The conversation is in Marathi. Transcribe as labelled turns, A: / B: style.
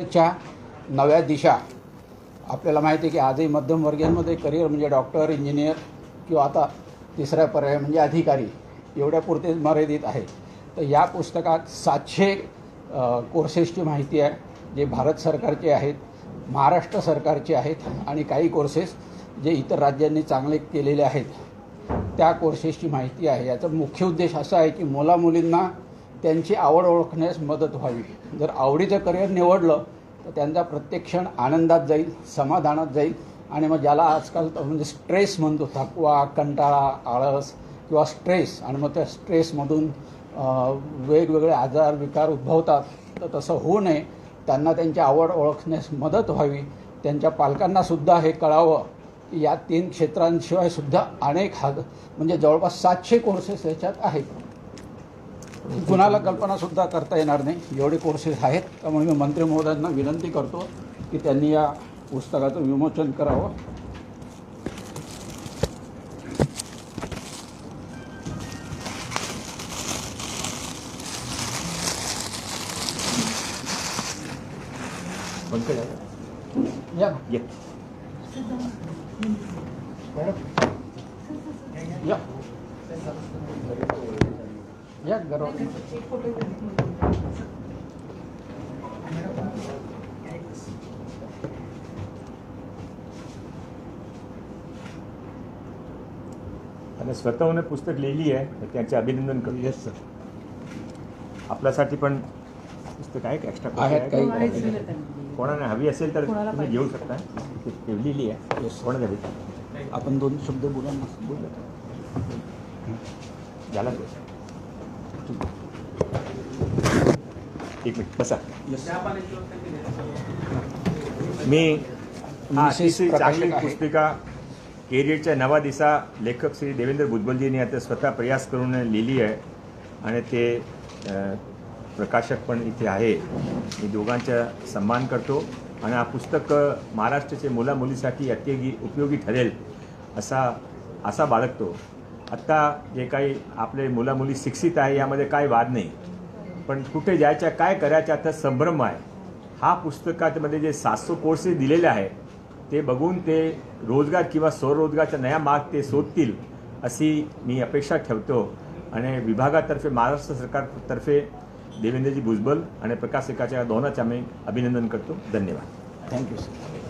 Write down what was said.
A: च्या नव्या दिशा. आपल्याला माहिती आहे की आजही मध्यमवर्गीयांमध्ये करिअर म्हणजे डॉक्टर इंजिनियर किंवा आता तिसरा पर्याय म्हणजे अधिकारी एवढ्यापुरते मर्यादित आहे. तर या पुस्तकात सातशे कोर्सेसची माहिती आहे जे भारत सरकारचे आहेत महाराष्ट्र सरकारचे आहेत आणि काही कोर्सेस जे इतर राज्यांनी चांगले केलेले आहेत त्या कोर्सेसची माहिती आहे. याचा मुख्य उद्देश असा आहे की मुलामुलींना त्यांची आवड ओळखण्यास मदत व्हावी. जर आवडीचं करिअर निवडलं तर त्यांचा प्रत्येक क्षण आनंदात जाईल समाधानात जाईल आणि मग ज्याला आजकाल म्हणजे स्ट्रेस म्हणतो थकवा कंटाळा आळस किंवा स्ट्रेस आणि मग त्या स्ट्रेसमधून वेगवेगळे आजार विकार उद्भवतात तर तसं होऊ नये. त्यांना त्यांची आवड ओळखण्यास मदत व्हावी. त्यांच्या पालकांनासुद्धा हे कळावं की या तीन क्षेत्रांशिवाय सुद्धा अनेक हा म्हणजे जवळपास सातशे कोर्सेस याच्यात आहेत. कुणाला कल्पनासुद्धा करता येणार नाही. एवढे कोर्सेस आहेत. त्यामुळे मी मंत्री महोदयांना विनंती करतो की त्यांनी या पुस्तकाचं विमोचन करावं. या.
B: ये.
A: या
B: आणि स्वतःहून पुस्तक लिहिली आहे तर त्यांचे अभिनंदन करू
A: येस सर
B: आपल्यासाठी पण पुस्तक आहे का एक्स्ट्रा
A: आहेत काही.
B: कोणाला हवी असेल तर तुम्ही. घेऊ शकता. ते ठेवलेली आहे. कोणाला हवी?
A: आपण दोन शब्द बोला ना बोला
B: झाला एक मिनिट बसा मी. अतिशय चांगली. पुस्तिका केरियरच्या नवा दिशा लेखक श्री देवेंद्र भुजबलजींनी आता स्वतः प्रयास करून लिहिली आहे आणि ते प्रकाशक पण इथे आहे. मी दोघांचा सन्मान करतो आणि हा पुस्तक अ, महाराष्ट्राच्या मुलामुलीसाठी अत्यगी उपयोगी ठरेल असा असा बाळगतो. आत्ता जे काही आपले मुलामुली शिक्षित आहे यामध्ये काय वाद नाही. पण कुठे जायच्या काय करायच्या आता संभ्रम आहे. हा पुस्तकामध्ये जे सातसो कोर्सेस दिलेले आहे ते बघून ते रोजगार किंवा स्वरोजगारचा नया मार्ग ते शोधतील अशी मी अपेक्षा ठेवतो. आणि विभागातर्फे महाराष्ट्र सरकारतर्फे देवेंद्रजी भुजबल आणि प्रकाश एकाच्या दोनाचे आम्ही अभिनंदन करतो. धन्यवाद.
A: Thank you sir